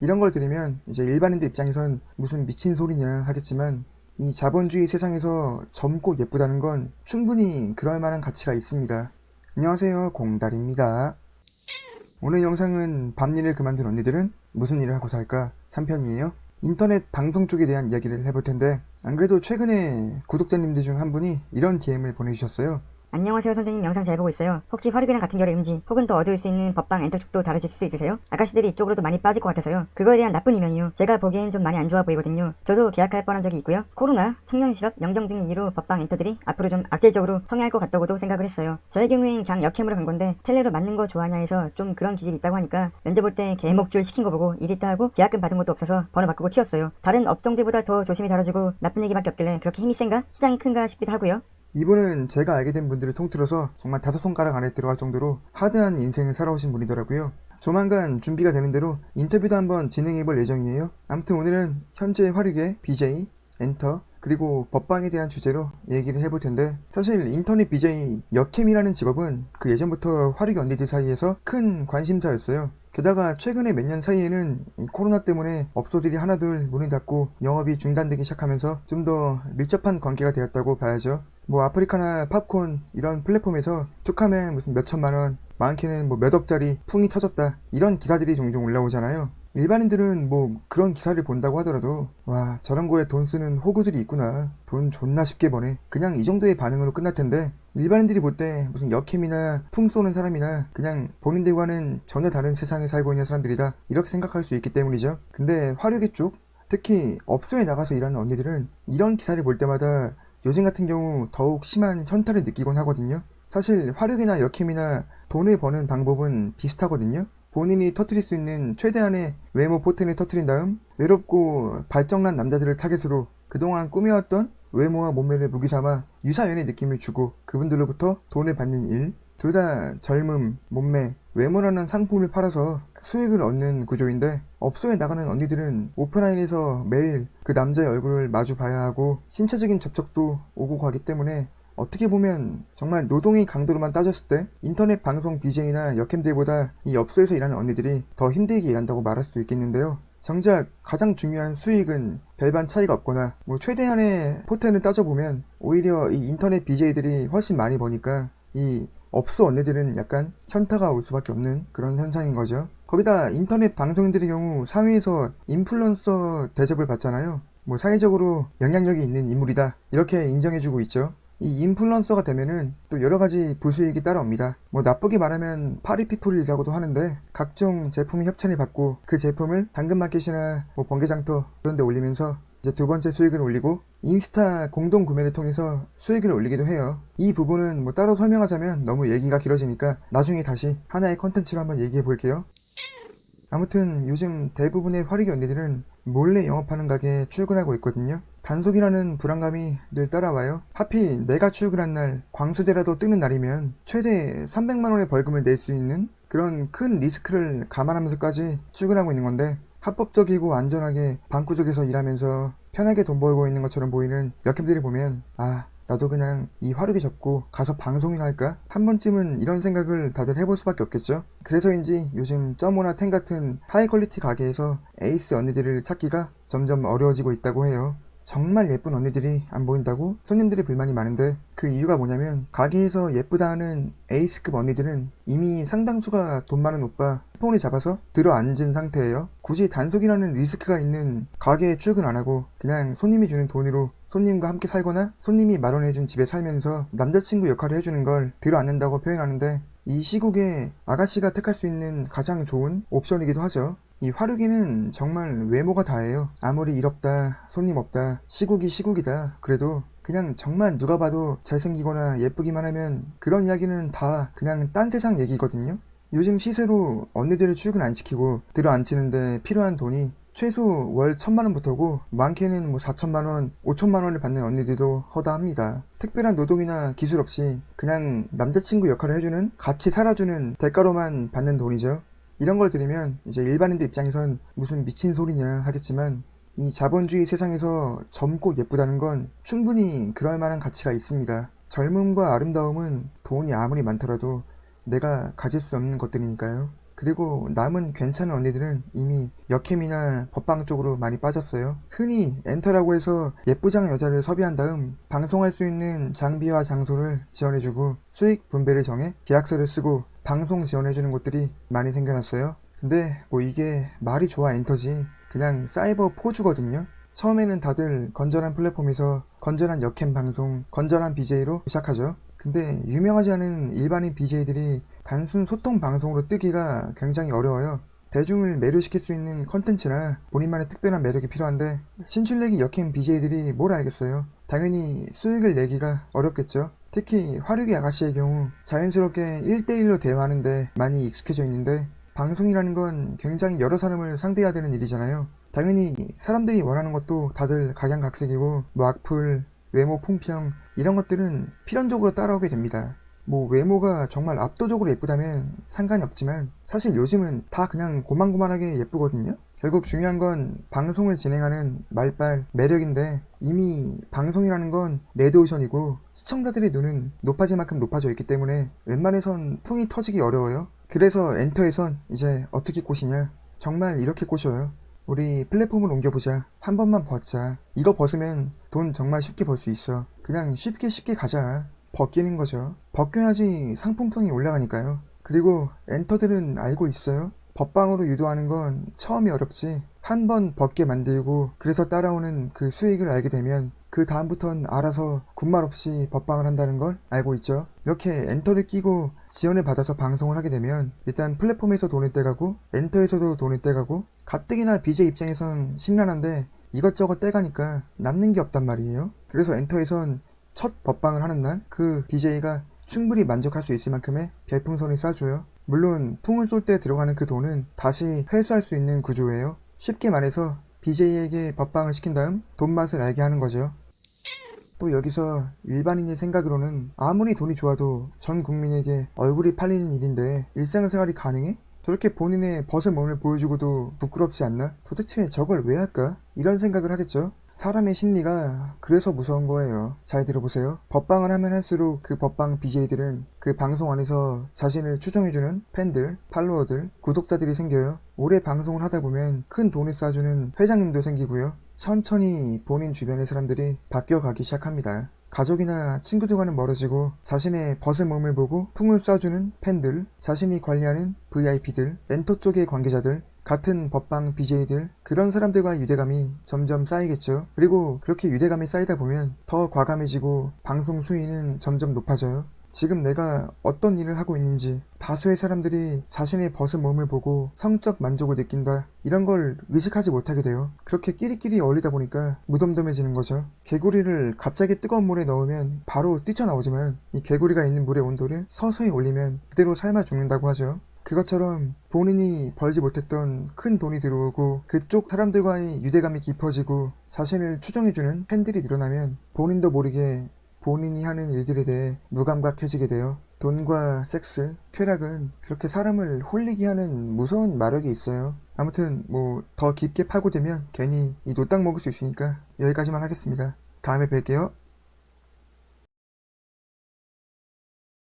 이런 걸 들으면 이제 일반인들 입장에선 무슨 미친 소리냐 하겠지만 이 자본주의 세상에서 젊고 예쁘다는 건 충분히 그럴 만한 가치가 있습니다. 안녕하세요 공달입니다. 오늘 영상은 밤일을 그만둔 언니들은 무슨 일을 하고 살까 3편이에요. 인터넷 방송 쪽에 대한 이야기를 해볼 텐데 안 그래도 최근에 구독자님들 중 한 분이 이런 DM을 보내주셨어요. 안녕하세요 선생님 영상 잘 보고 있어요. 혹시 화류계랑 같은 결의 음지 혹은 더 어두울 수 있는 법방 엔터 쪽도 다루실 수 있으세요? 아가씨들이 이쪽으로도 많이 빠질 것 같아서요. 그거에 대한 나쁜 이면이요. 제가 보기엔 좀 많이 안 좋아 보이거든요. 저도 계약할 뻔한 적이 있고요. 코로나, 청년 실업, 영정 등의 이유로 법방 엔터들이 앞으로 좀 악질적으로 성행할 것 같다고도 생각을 했어요. 저의 경우엔 그냥 역캠으로 간 건데 텔레로 맞는 거 좋아하냐 해서 좀 그런 기질이 있다고 하니까 면접 볼 때 개목줄 시킨 거 보고 일 있다 하고 계약금 받은 것도 없어서 번호 바꾸고 튀었어요. 다른 업종들보다 더 조심히 다뤄지고 나쁜 얘기밖에 없길래 그렇게 힘이 센가? 시장이 큰가 싶기도 하고요. 이분은 제가 알게 된 분들을 통틀어서 정말 다섯 손가락 안에 들어갈 정도로 하드한 인생을 살아오신 분이더라고요. 조만간 준비가 되는 대로 인터뷰도 한번 진행해 볼 예정이에요. 아무튼 오늘은 현재 화류계 BJ, 엔터, 그리고 법방에 대한 주제로 얘기를 해볼 텐데 사실 인터넷 BJ 역캠이라는 직업은 그 예전부터 화류계 언니들 사이에서 큰 관심사였어요. 게다가 최근에 몇 년 사이에는 이 코로나 때문에 업소들이 하나둘 문을 닫고 영업이 중단되기 시작하면서 좀 더 밀접한 관계가 되었다고 봐야죠. 뭐 아프리카나 팝콘 이런 플랫폼에서 툭하면 무슨 몇 천만 원, 많게는 뭐 몇 억짜리 풍이 터졌다 이런 기사들이 종종 올라오잖아요. 일반인들은 뭐 그런 기사를 본다고 하더라도 와 저런 거에 돈 쓰는 호구들이 있구나 돈 존나 쉽게 버네 그냥 이 정도의 반응으로 끝날 텐데 일반인들이 볼 때 무슨 역캠이나 풍 쏘는 사람이나 그냥 본인들과는 전혀 다른 세상에 살고 있는 사람들이다 이렇게 생각할 수 있기 때문이죠 근데 화류계 쪽 특히 업소에 나가서 일하는 언니들은 이런 기사를 볼 때마다 요즘 같은 경우 더욱 심한 현타를 느끼곤 하거든요. 사실 화력이나 역캠이나 돈을 버는 방법은 비슷하거든요. 본인이 터트릴 수 있는 최대한의 외모 포텐을 터트린 다음 외롭고 발정난 남자들을 타겟으로 그동안 꾸며왔던 외모와 몸매를 무기삼아 유사연의 느낌을 주고 그분들로부터 돈을 받는 일. 둘 다 젊음, 몸매, 외모라는 상품을 팔아서 수익을 얻는 구조인데 업소에 나가는 언니들은 오프라인에서 매일 그 남자의 얼굴을 마주 봐야 하고 신체적인 접촉도 오고 가기 때문에 어떻게 보면 정말 노동의 강도로만 따졌을 때 인터넷 방송 BJ나 역캠들보다 이 업소에서 일하는 언니들이 더 힘들게 일한다고 말할 수 있겠는데요. 정작 가장 중요한 수익은 별반 차이가 없거나 뭐 최대한의 포텐을 따져보면 오히려 이 인터넷 BJ들이 훨씬 많이 버니까 이 업소 언니들은 약간 현타가 올 수밖에 없는 그런 현상인 거죠. 거기다 인터넷 방송인들의 경우 사회에서 인플루언서 대접을 받잖아요. 뭐 사회적으로 영향력이 있는 인물이다. 이렇게 인정해주고 있죠. 이 인플루언서가 되면은 또 여러 가지 부수익이 따라옵니다. 뭐 나쁘게 말하면 파리피플이라고도 하는데 각종 제품 협찬을 받고 그 제품을 당근마켓이나 뭐 번개장터 그런 데 올리면서 이제 두 번째 수익을 올리고 인스타 공동 구매를 통해서 수익을 올리기도 해요. 이 부분은 뭐 따로 설명하자면 너무 얘기가 길어지니까 나중에 다시 하나의 컨텐츠로 한번 얘기해 볼게요. 아무튼 요즘 대부분의 화리기 언니들은 몰래 영업하는 가게에 출근하고 있거든요. 단속이라는 불안감이 늘 따라와요. 하필 내가 출근한 날 광수대라도 뜨는 날이면 최대 300만원의 벌금을 낼 수 있는 그런 큰 리스크를 감안하면서까지 출근하고 있는 건데 합법적이고 안전하게 방구석에서 일하면서 편하게 돈 벌고 있는 것처럼 보이는 역캠들이 보면 아 나도 그냥 이 화르게 접고 가서 방송이나 할까? 한 번쯤은 이런 생각을 다들 해볼 수밖에 없겠죠? 그래서인지 요즘 점오나 텐 같은 하이 퀄리티 가게에서 에이스 언니들을 찾기가 점점 어려워지고 있다고 해요. 정말 예쁜 언니들이 안 보인다고 손님들이 불만이 많은데 그 이유가 뭐냐면 가게에서 예쁘다 하는 에이스급 언니들은 이미 상당수가 돈 많은 오빠 폰을 잡아서 들어 앉은 상태예요. 굳이 단속이라는 리스크가 있는 가게에 출근 안 하고 그냥 손님이 주는 돈으로 손님과 함께 살거나 손님이 마련해준 집에 살면서 남자친구 역할을 해주는 걸 들어 앉는다고 표현하는데 이 시국에 아가씨가 택할 수 있는 가장 좋은 옵션이기도 하죠. 이 화류기는 정말 외모가 다예요. 아무리 일 없다, 손님 없다, 시국이 시국이다. 그래도 그냥 정말 누가 봐도 잘생기거나 예쁘기만 하면 그런 이야기는 다 그냥 딴 세상 얘기거든요. 요즘 시세로 언니들을 출근 안 시키고 들어 앉히는데 필요한 돈이 최소 월 천만 원부터고 많게는 뭐 4천만 원, 5천만 원을 받는 언니들도 허다합니다. 특별한 노동이나 기술 없이 그냥 남자친구 역할을 해주는 같이 살아주는 대가로만 받는 돈이죠. 이런 걸 들으면 이제 일반인들 입장에선 무슨 미친 소리냐 하겠지만 이 자본주의 세상에서 젊고 예쁘다는 건 충분히 그럴 만한 가치가 있습니다. 젊음과 아름다움은 돈이 아무리 많더라도 내가 가질 수 없는 것들이니까요. 그리고 남은 괜찮은 언니들은 이미 역캠이나 법방 쪽으로 많이 빠졌어요. 흔히 엔터라고 해서 예쁘장 여자를 섭외한 다음 방송할 수 있는 장비와 장소를 지원해주고 수익 분배를 정해 계약서를 쓰고 방송 지원해주는 곳들이 많이 생겨났어요. 근데 뭐 이게 말이 좋아 엔터지 그냥 사이버 포주거든요. 처음에는 다들 건전한 플랫폼에서 건전한 역캠 방송, 건전한 BJ로 시작하죠. 근데 유명하지 않은 일반인 BJ들이 단순 소통 방송으로 뜨기가 굉장히 어려워요. 대중을 매료시킬 수 있는 컨텐츠나 본인만의 특별한 매력이 필요한데 신출내기 역행 BJ들이 뭘 알겠어요. 당연히 수익을 내기가 어렵겠죠. 특히 화류기 아가씨의 경우 자연스럽게 1대1로 대화하는데 많이 익숙해져 있는데 방송이라는 건 굉장히 여러 사람을 상대해야 되는 일이잖아요. 당연히 사람들이 원하는 것도 다들 각양각색이고 뭐 악플, 외모 풍평 이런 것들은 필연적으로 따라오게 됩니다. 뭐 외모가 정말 압도적으로 예쁘다면 상관이 없지만 사실 요즘은 다 그냥 고만고만하게 예쁘거든요. 결국 중요한 건 방송을 진행하는 말빨 매력인데 이미 방송이라는 건 레드오션이고 시청자들의 눈은 높아질 만큼 높아져 있기 때문에 웬만해선 풍이 터지기 어려워요. 그래서 엔터에선 이제 어떻게 꼬시냐 정말 이렇게 꼬셔요. 우리 플랫폼을 옮겨보자. 한 번만 벗자. 이거 벗으면 돈 정말 쉽게 벌 수 있어. 그냥 쉽게 쉽게 가자. 벗기는 거죠. 벗겨야지 상품성이 올라가니까요. 그리고 엔터들은 알고 있어요. 법방으로 유도하는 건 처음이 어렵지. 한 번 벗게 만들고 그래서 따라오는 그 수익을 알게 되면 그 다음부턴 알아서 군말 없이 법방을 한다는 걸 알고 있죠. 이렇게 엔터를 끼고 지원을 받아서 방송을 하게 되면 일단 플랫폼에서 돈을 떼가고 엔터에서도 돈을 떼가고 가뜩이나 BJ 입장에선 심란한데 이것저것 떼가니까 남는 게 없단 말이에요. 그래서 엔터에선 첫 법방을 하는 날 그 BJ가 충분히 만족할 수 있을 만큼의 별풍선을 쏴줘요. 물론 풍을 쏠 때 들어가는 그 돈은 다시 회수할 수 있는 구조예요. 쉽게 말해서 BJ에게 법방을 시킨 다음 돈 맛을 알게 하는 거죠. 또 여기서 일반인의 생각으로는 아무리 돈이 좋아도 전 국민에게 얼굴이 팔리는 일인데 일상생활이 가능해? 저렇게 본인의 벗은 몸을 보여주고도 부끄럽지 않나? 도대체 저걸 왜 할까? 이런 생각을 하겠죠. 사람의 심리가 그래서 무서운 거예요. 잘 들어보세요. 법방을 하면 할수록 그 법방 BJ들은 그 방송 안에서 자신을 추종해주는 팬들, 팔로워들, 구독자들이 생겨요. 오래 방송을 하다 보면 큰 돈을 쏴주는 회장님도 생기고요. 천천히 본인 주변의 사람들이 바뀌어가기 시작합니다. 가족이나 친구들과는 멀어지고 자신의 벗은 몸을 보고 풍을 쏴주는 팬들, 자신이 관리하는 VIP들, 엔터 쪽의 관계자들, 같은 법방 BJ들, 그런 사람들과 유대감이 점점 쌓이겠죠. 그리고 그렇게 유대감이 쌓이다 보면 더 과감해지고 방송 수위는 점점 높아져요. 지금 내가 어떤 일을 하고 있는지 다수의 사람들이 자신의 벗은 몸을 보고 성적 만족을 느낀다. 이런 걸 의식하지 못하게 돼요. 그렇게 끼리끼리 어울리다 보니까 무덤덤해지는 거죠. 개구리를 갑자기 뜨거운 물에 넣으면 바로 뛰쳐나오지만 이 개구리가 있는 물의 온도를 서서히 올리면 그대로 삶아 죽는다고 하죠. 그것처럼 본인이 벌지 못했던 큰 돈이 들어오고 그쪽 사람들과의 유대감이 깊어지고 자신을 추종해주는 팬들이 늘어나면 본인도 모르게 본인이 하는 일들에 대해 무감각해지게 돼요. 돈과 섹스, 쾌락은 그렇게 사람을 홀리게 하는 무서운 마력이 있어요. 아무튼 뭐 더 깊게 파고들면 괜히 이 노딱 먹을 수 있으니까 여기까지만 하겠습니다. 다음에 뵐게요.